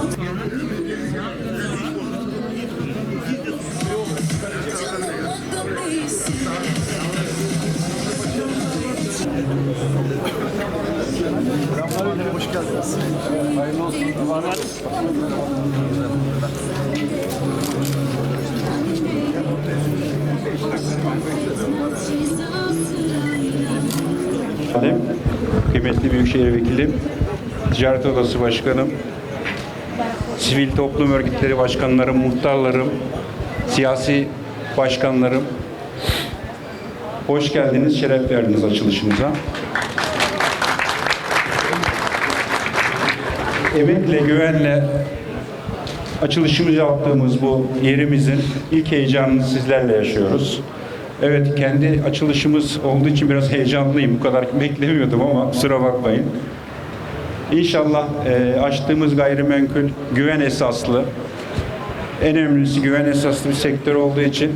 Hoş Kıymetli Büyükşehir Vekilim, Ticaret Odası Başkanım, sivil toplum örgütleri başkanlarım, muhtarlarım, siyasi başkanlarım, hoş geldiniz, şeref verdiniz açılışımıza. Emekle, güvenle açılışımızı yaptığımız bu yerimizin ilk heyecanını sizlerle yaşıyoruz. Evet, kendi açılışımız olduğu için biraz heyecanlıyım. Bu kadar beklemiyordum ama kusura bakmayın. İnşallah e, açtığımız gayrimenkul güven esaslı, en önemlisi güven esaslı bir sektör olduğu için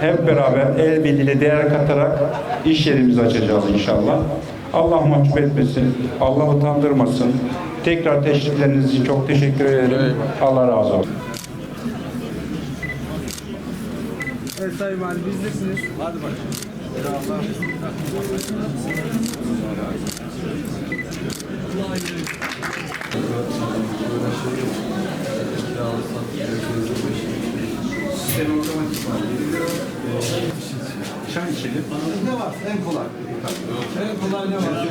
hep beraber el birliğiyle değer katarak iş yerimizi açacağız inşallah. Allah mahcup etmesin, Allah utandırmasın. Tekrar teşrifleriniz için çok teşekkür ederim. Allah razı olsun. Evet Sayın Valim bizdesiniz. Hadi bakalım. Çay içelim. Ne var? En kolay. En kolay ne var?